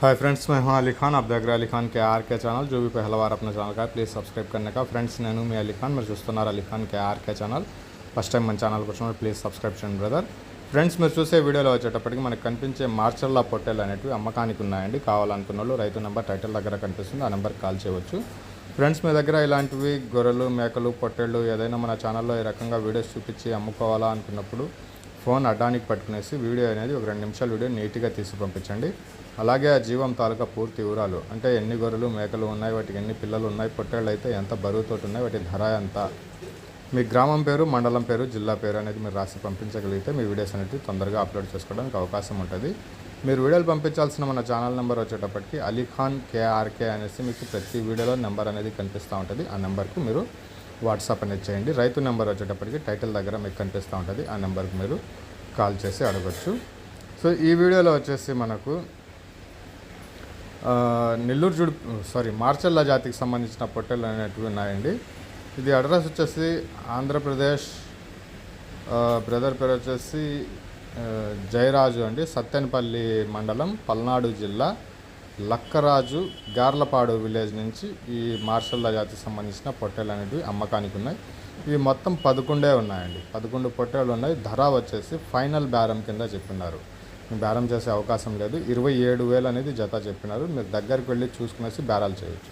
Hi friends मैं हूं अली खान आप देख रहे हैं अली खान के आर के ఛానల్ जो भी पहला बार अपने ఛానల్ का ప్లీజ్ సబ్స్క్రైబ్ करने का ఫ్రెండ్స్ నేను మీ అలీ ఖాన్ మీరు చూస్తున్నారు Ali Khan K R K channel first time మన ఛానల్కి వచ్చినప్పుడు ప్లీజ్ సబ్స్క్రైబ్ చేయండి బ్రదర్ ఫ్రెండ్స్ మీరు చూసే వీడియోలో వచ్చేటప్పటికి మనకు కనిపించే మార్చల్లా పొట్టేలు అనేటివి అమ్మకానికి ఉన్నాయండి కావాలనుకున్న వాళ్ళు రైతు నెంబర్ టైటిల్ దగ్గర కనిపిస్తుంది ఆ నెంబర్కి కాల్ చేయవచ్చు ఫ్రెండ్స్ మీ దగ్గర ఇలాంటివి గొర్రెలు మేకలు పొట్టేళ్ళు ఏదైనా మన ఛానల్లో ఈ రకంగా వీడియోస్ చూపించి అమ్ముకోవాలా అనుకున్నప్పుడు ఫోన్ అడ్డానికి పట్టుకునేసి వీడియో అనేది ఒక రెండు నిమిషాల వీడియో నీట్గా తీసి పంపించండి. అలాగే ఆ జీవం తాలూకా పూర్తి వివరాలు అంటే ఎన్ని గొర్రెలు మేకలు ఉన్నాయి వాటికి ఎన్ని పిల్లలు ఉన్నాయి పొట్టేళ్ళు అయితే ఎంత బరువుతో ఉన్నాయి వాటి ధర ఎంత? మీ గ్రామం పేరు మండలం పేరు జిల్లా పేరు అనేది మీరు రాసి పంపించగలిగితే మీ వీడియోస్ అనేవి తొందరగా అప్లోడ్ చేసుకోవడానికి అవకాశం ఉంటుంది. మీరు వీడియోలు పంపించాల్సిన మన ఛానల్ నెంబర్ వచ్చేటప్పటికి అలీఖాన్ కేఆర్కే అనేసి మీకు ప్రతి వీడియోలో నెంబర్ అనేది కనిపిస్తూ ఉంటుంది. ఆ నెంబర్కు మీరు వాట్సాప్ అనేది చేయండి. రైతు నెంబర్ వచ్చేటప్పటికి టైటిల్ దగ్గర మీకు కనిపిస్తూ ఉంటుంది. ఆ నెంబర్కి మీరు కాల్ చేసి అడగచ్చు. సో ఈ వీడియోలో వచ్చేసి మనకు నెల్లూరు జుడు సారీ మార్చల్ల జాతికి సంబంధించిన పొట్టెలు అనేటివి ఉన్నాయండి. ఇది అడ్రస్ వచ్చేసి ఆంధ్రప్రదేశ్ బ్రదర్ పేరు వచ్చేసి జయరాజు అండి. సత్తెనపల్లి మండలం పల్నాడు జిల్లా. లక్కరాజు గార్లపాడు విలేజ్ నుంచి ఈ మార్షల్ల జాతికి సంబంధించిన పొట్టేలు అనేవి అమ్మకానికి ఉన్నాయి. ఇవి మొత్తం పదకొండే ఉన్నాయండి. పదకొండు పొట్టేలు ఉన్నాయి. ధర వచ్చేసి ఫైనల్ బేరం కింద చెప్పినారు. బేరం చేసే అవకాశం లేదు. ఇరవై ఏడు వేలు అనేది జత చెప్పినారు. మీరు దగ్గరికి వెళ్ళి చూసుకునేసి బేరాలు చేయొచ్చు.